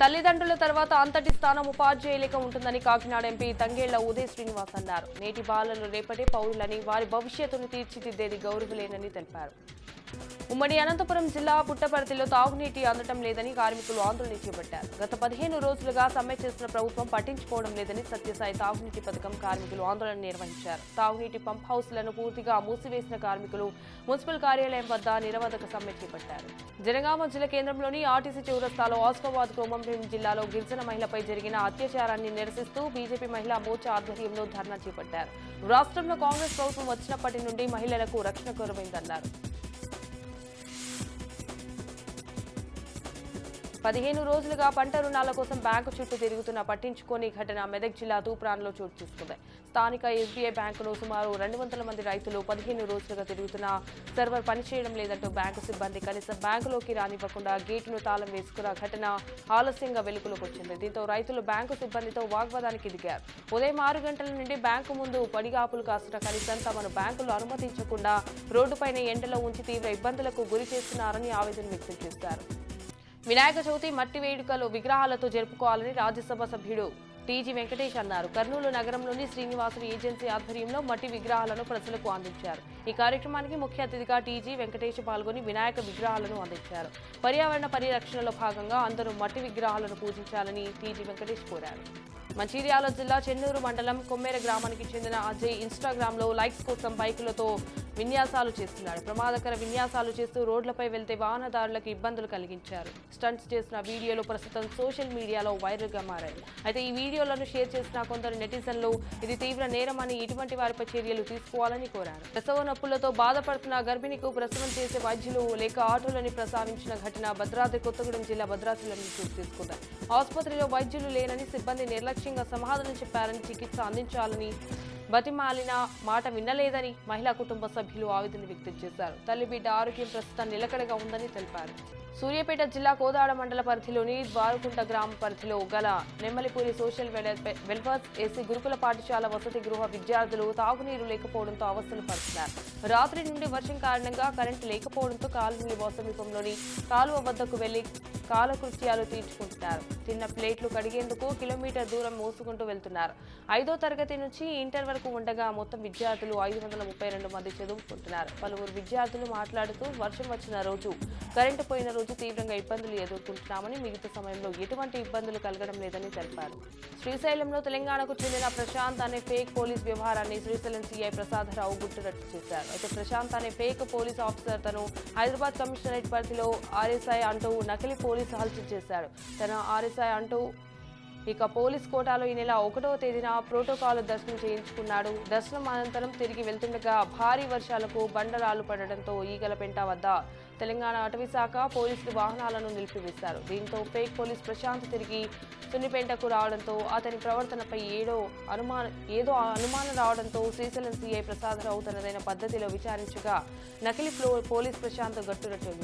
తల్లిదండ్రుల తర్వాత అంతటి స్థానం ఉపాధ్యాయులక ఉంటుందని కాకినాడ ఎంపీ తంగేళ్ళ ఉదయ్ శ్రీనివాస్ అన్నారు. నేటి బాలలు రేపటి పౌరులని వారి భవిష్యత్తును తీర్చిదిద్దేది గౌరవలేనని తెలిపారు. ఉమ్మడి అనంతపురం జిల్లా పుట్టపర్తిలో తాగునీటి అందటం లేదని కార్మికులు ఆందోళన చేపట్టారు. గత పదిహేను రోజులుగా సమ్మె చేస్తున్న ప్రభుత్వం పట్టించుకోవడం లేదని సత్యసాయి తాగునీటి పథకం కార్మికులు ఆందోళన నిర్వహించారు. తాగునీటి పంప్ హౌస్లను పూర్తిగా మూసివేసిన కార్మికులు మున్సిపల్ కార్యాలయం వద్ద నిరవధక సమ్మె చేపట్టారు. జనగామ జిల్లా కేంద్రంలోని ఆర్టీసీ చౌరస్తాలో ఆస్కోబాద్ కోమంభీం జిల్లాలో గిరిజన మహిళపై జరిగిన అత్యాచారాన్ని నిరసిస్తూ బీజేపీ మహిళా మోర్చా ఆధ్వర్యంలో ధర్నా చేపట్టారు. రాష్ట్రంలో కాంగ్రెస్ ప్రభుత్వం వచ్చినప్పటి నుండి మహిళలకు రక్షణ కోరమైందన్నారు. పదిహేను రోజులుగా పంట రుణాల కోసం బ్యాంకు చుట్టూ తిరుగుతున్న పట్టించుకోని ఘటన మెదక్ జిల్లా తూప్రాన్లో చోటు చేసుకుంది. స్థానిక ఎస్బీఐ బ్యాంకులో సుమారు రెండు వందల మంది రైతులు పదిహేను రోజులుగా తిరుగుతున్న సర్వర్ పనిచేయడం లేదంటూ బ్యాంకు సిబ్బంది కనీసం బ్యాంకులోకి రానివ్వకుండా గేటును తాళం వేసుకున్న ఘటన ఆలస్యంగా వెలుగులోకి వచ్చింది. దీంతో రైతులు బ్యాంకు సిబ్బందితో వాగ్వాదానికి దిగారు. ఉదయం ఆరు గంటల నుండి బ్యాంకు ముందు పడిగాపులు కాస్తున్న కనీసం తమను బ్యాంకులు అనుమతించకుండా రోడ్డుపైన ఎండలో ఉంచి తీవ్ర ఇబ్బందులకు గురి చేస్తున్నారని ఆవేదన వ్యక్తం చేశారు. వినాయక చవితి మట్టి వేడుకలు విగ్రహాలతో జరుపుకోవాలని రాజ్యసభ సభ్యుడు టీజీ వెంకటేష్ అన్నారు. కర్నూలు నగరంలోని శ్రీనివాసులు ఏజెన్సీ ఆధ్వర్యంలో మట్టి విగ్రహాలను ప్రజలకు అందించారు. ఈ కార్యక్రమానికి ముఖ్య అతిథిగా టీజీ వెంకటేష్ పాల్గొని వినాయక విగ్రహాలను అందించారు. పర్యావరణ పరిరక్షణలో భాగంగా అందరూ మట్టి విగ్రహాలను పూజించాలని టీజీ వెంకటేష్ కోరారు. మంచిర్యాల జిల్లా చెన్నూరు మండలం కొమ్మేర గ్రామానికి చెందిన అజయ్ ఇన్స్టాగ్రామ్లో లైక్స్ కోసం బైకులతో విన్యాసాలు చేస్తున్నాడు ప్రమాదకర విన్యాసాలు చేస్తూ రోడ్లపై వెళ్తే వాహనదారులకు ఇబ్బందులు కలిగించారు. స్టంట్స్ చేసిన వీడియోలు ప్రస్తుతం సోషల్ మీడియాలో వైరల్గా మారాయి. అయితే ఈ వీడియోలను షేర్ చేసిన కొందరు నెటిజన్లు ఇది తీవ్ర నేరమని ఇటువంటి వారిపై చర్యలు తీసుకోవాలని కోరారు. ప్రసవ నొప్పులతో బాధపడుతున్న గర్భిణికు ప్రసవం చేసే వైద్యులు లేక ఆటోలని ప్రసావించిన ఘటన భద్రాద్రి కొత్తగూడెం జిల్లా భద్రాచలం నుంచి తీసుకున్నారు ఆసుపత్రిలో వైద్యులు లేనని సిబ్బంది నిర్లక్ష్యంగా సమాధానం చెప్పారని చికిత్స అందించాలని బతిమాలిన మాట వినలేదని మహిళా కుటుంబ సభ్యులు ఆవేదన వ్యక్తం చేశారు. తల్లి బిడ్డ ఆరోగ్యం ప్రస్తుతం నిలకడగా ఉందని తెలిపారు. సూర్యాపేట జిల్లా కోదాడ మండల పరిధిలోని ద్వారకుంట గ్రామ పరిధిలో గల నెమ్మలిపూరి సోషల్ వెల్ఫేర్ ఏసీ గురుకుల పాఠశాల వసతి గృహ విద్యార్థులు తాగునీరు లేకపోవడంతో అవస్థలు పడుతున్నారు రాత్రి నుండి వర్షం కారణంగా కరెంటు లేకపోవడంతో కాలనీ సమీపంలోని కాలువ వద్దకు వెళ్ళి కాలకృత్యాలు తీర్చుకుంటున్నారు. చిన్న ప్లేట్లు కడిగేందుకు కిలోమీటర్ దూరం మోసుకుంటూ వెళ్తున్నారు. ఐదో తరగతి నుంచి ఇంటర్ వరకు ఉండగా మొత్తం విద్యార్థులు ఐదు వందల ముప్పై రెండు మంది చదువుకుంటున్నారు. పలువురు విద్యార్థులు మాట్లాడుతూ వర్షం వచ్చిన రోజు కరెంటు పోయిన రోజు తీవ్రంగా ఇబ్బందులు ఎదుర్కొంటున్నామని మిగతా సమయంలో ఎటువంటి ఇబ్బందులు కలగడం లేదని తెలిపారు. శ్రీశైలంలో తెలంగాణకు చెందిన ప్రశాంత్ అనే ఫేక్ పోలీస్ వ్యవహారాన్ని శ్రీశైలం సీఐ ప్రసాదరావు గుట్టురట్టు చేశారు. అయితే ప్రశాంత్ అనే ఫేక్ పోలీస్ ఆఫీసర్ తను హైదరాబాద్ కమిషనరేట్ పరిధిలో ఆర్ఎస్ఐ అంటూ నకిలీ పోలీస్ హల్చల్ చేశారు. తన ఆర్ఎస్ఐ అంటూ ఇక పోలీస్ కోటాలో ఈ నెల ఒకటవ తేదీన ప్రోటోకాల్ దర్శనం చేయించుకున్నాడు. దర్శనం అనంతరం తిరిగి వెళ్తుండగా భారీ వర్షాలకు బండరాలు పడడంతో ఈగలపెంట వద్ద తెలంగాణ అటవీశాఖ పోలీసులు వాహనాలను నిలిపివేశారు. దీంతో ఫేక్ పోలీస్ ప్రశాంత్ తిరిగి సున్నిపేంటకు రావడంతో అతని ప్రవర్తనపై ఏడో అనుమాన ఏదో అనుమానం రావడంతో శ్రీశైలం సీఐ ప్రసాదరావు తనదైన పద్ధతిలో విచారించగా నకిలీ పోలీస్ ప్రశాంత్ గట్టునట్టు